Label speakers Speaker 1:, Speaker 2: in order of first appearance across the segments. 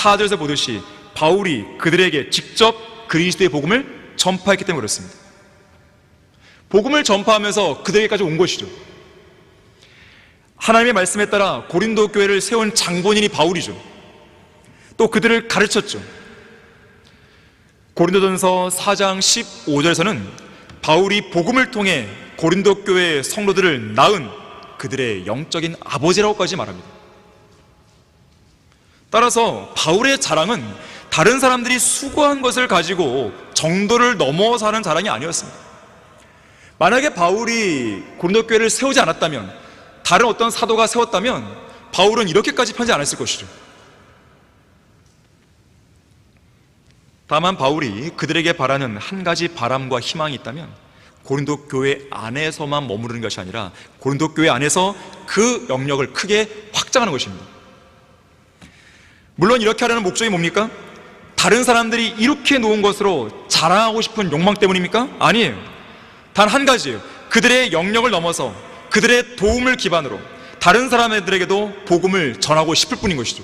Speaker 1: 4절에서 보듯이 바울이 그들에게 직접 그리스도의 복음을 전파했기 때문에 그렇습니다. 복음을 전파하면서 그들에게까지 온 것이죠. 하나님의 말씀에 따라 고린도 교회를 세운 장본인이 바울이죠. 또 그들을 가르쳤죠. 고린도전서 4장 15절에서는 바울이 복음을 통해 고린도 교회의 성도들을 낳은 그들의 영적인 아버지라고까지 말합니다. 따라서 바울의 자랑은 다른 사람들이 수고한 것을 가지고 정도를 넘어서 하는 자랑이 아니었습니다. 만약에 바울이 고린도 교회를 세우지 않았다면 다른 어떤 사도가 세웠다면 바울은 이렇게까지 편지 안 했을 것이죠. 다만 바울이 그들에게 바라는 한 가지 바람과 희망이 있다면 고린도 교회 안에서만 머무르는 것이 아니라 고린도 교회 안에서 그 영역을 크게 확장하는 것입니다. 물론 이렇게 하려는 목적이 뭡니까? 다른 사람들이 이렇게 놓은 것으로 자랑하고 싶은 욕망 때문입니까? 아니에요. 단 한 가지예요. 그들의 영역을 넘어서 그들의 도움을 기반으로 다른 사람들에게도 복음을 전하고 싶을 뿐인 것이죠.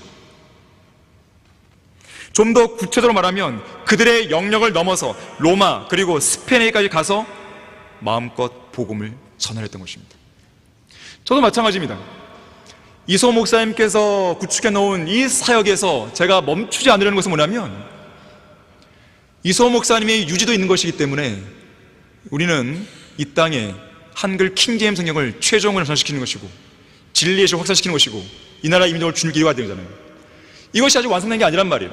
Speaker 1: 좀 더 구체적으로 말하면 그들의 영역을 넘어서 로마 그리고 스페인에까지 가서 마음껏 복음을 전하였던 것입니다. 저도 마찬가지입니다. 이소 목사님께서 구축해 놓은 이 사역에서 제가 멈추지 않으려는 것은 뭐냐면 이소 목사님의 유지도 있는 것이기 때문에 우리는 이 땅에 한글 킹제임 성경을 최종을 전시키는 것이고 진리의 실 확산시키는 것이고 이 나라 이민족을 주님께 이와야 되잖아요. 이것이 아직 완성된 게 아니란 말이에요.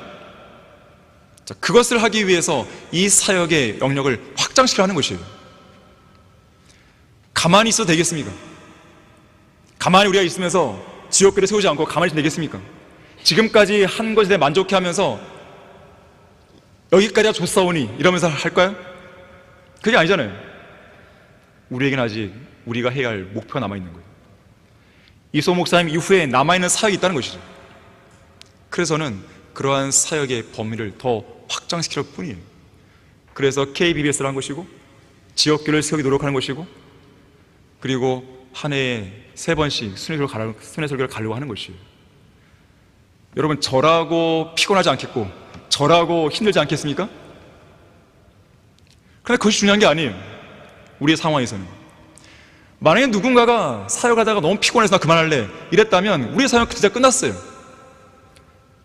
Speaker 1: 자, 그것을 하기 위해서 이 사역의 영역을 확장시켜 하는 것이에요. 가만히 있어도 되겠습니까? 가만히 우리가 있으면서 지옥교를 세우지 않고 가만히 있으면 되겠습니까? 지금까지 한 것에 대해 만족해 하면서 여기까지가 좋사오니 이러면서 할까요? 그게 아니잖아요. 우리에게는 아직 우리가 해야 할 목표가 남아있는 거예요. 이소 목사님 이후에 남아있는 사역이 있다는 것이죠. 그래서 저는 그러한 사역의 범위를 더 확장시킬 뿐이에요. 그래서 KBBS를 한 것이고, 지역교를 세우기 노력하는 것이고, 그리고 한 해에 세 번씩 순회 설교를, 가려, 순회 설교를 가려고 하는 것이에요. 여러분, 저라고 피곤하지 않겠고, 저라고 힘들지 않겠습니까? 그런데 그것이 중요한 게 아니에요. 우리의 상황에서는. 만약에 누군가가 사역하다가 너무 피곤해서 나 그만할래 이랬다면 우리의 사역 진짜 끝났어요.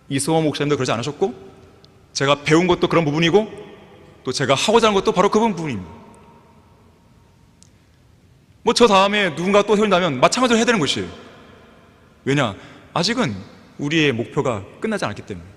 Speaker 1: 이소호 목사님도 그러지 않으셨고 제가 배운 것도 그런 부분이고 또 제가 하고자 하는 것도 바로 그 부분입니다. 뭐 저 다음에 누군가 또 세운다면 마찬가지로 해야 되는 것이에요. 왜냐? 아직은 우리의 목표가 끝나지 않았기 때문에.